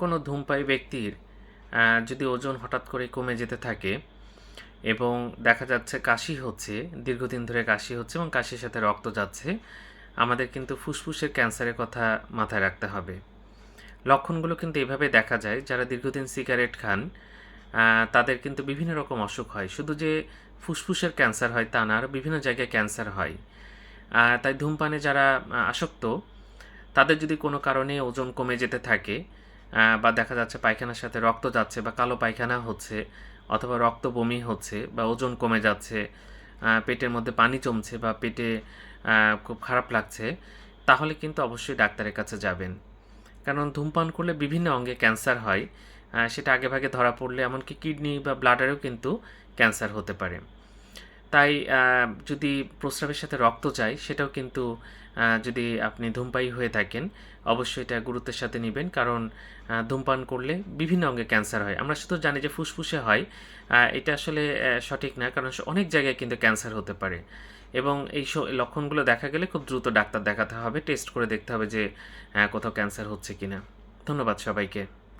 কোনো ধূমপায়ী ব্যক্তির যদি ওজন হঠাৎ করে কমে যেতে থাকে এবং দেখা যাচ্ছে কাশি হচ্ছে, দীর্ঘদিন ধরে কাশি হচ্ছে এবং কাশির সাথে রক্ত যাচ্ছে, আমাদের কিন্তু ফুসফুসের ক্যান্সারের কথা মাথায় রাখতে হবে। লক্ষণগুলো কিন্তু এভাবে দেখা যায়, যারা দীর্ঘদিন সিগারেট খান তাদের কিন্তু বিভিন্ন রকম অসুখ হয়। শুধু যে ফুসফুসের ক্যান্সার হয় তা না বিভিন্ন জায়গায় ক্যান্সার হয়। তাই ধূমপানে যারা আসক্ত, তাদের যদি কোনো কারণে ওজন কমে যেতে থাকে বা দেখা যাচ্ছে পায়খানার সাথে রক্ত যাচ্ছে বা কালো পায়খানা হচ্ছে অথবা রক্ত বমি হচ্ছে বা ওজন কমে যাচ্ছে পেটের মধ্যে পানি জমছে বা পেটে খুব খারাপ লাগছে, তাহলে কিন্তু অবশ্যই ডাক্তারের কাছে যাবেন। কারণ ধূমপান করলে বিভিন্ন অঙ্গে ক্যান্সার হয় সেটা আগেভাগে ধরা পড়লে এমনকি কিডনি বা ব্লাডারেও কিন্তু ক্যান্সার হতে পারে। তাই যদি প্রস্রাবের সাথে রক্ত যায়, সেটাও কিন্তু যদি আপনি ধূমপায়ী হয়ে থাকেন, অবশ্যই এটা গুরুত্বের সাথে নেবেন। কারণ ধূমপান করলে বিভিন্ন অঙ্গে ক্যান্সার হয়। আমরা শুধু জানি যে ফুসফুসে হয় এটা আসলে সঠিক না। কারণ অনেক জায়গায় কিন্তু ক্যান্সার হতে পারে। এবং এই লক্ষণগুলো দেখা গেলে খুব দ্রুত ডাক্তার দেখাতে হবে, টেস্ট করে দেখতে হবে যে কোথাও ক্যান্সার হচ্ছে কিনা। ধন্যবাদ সবাইকে।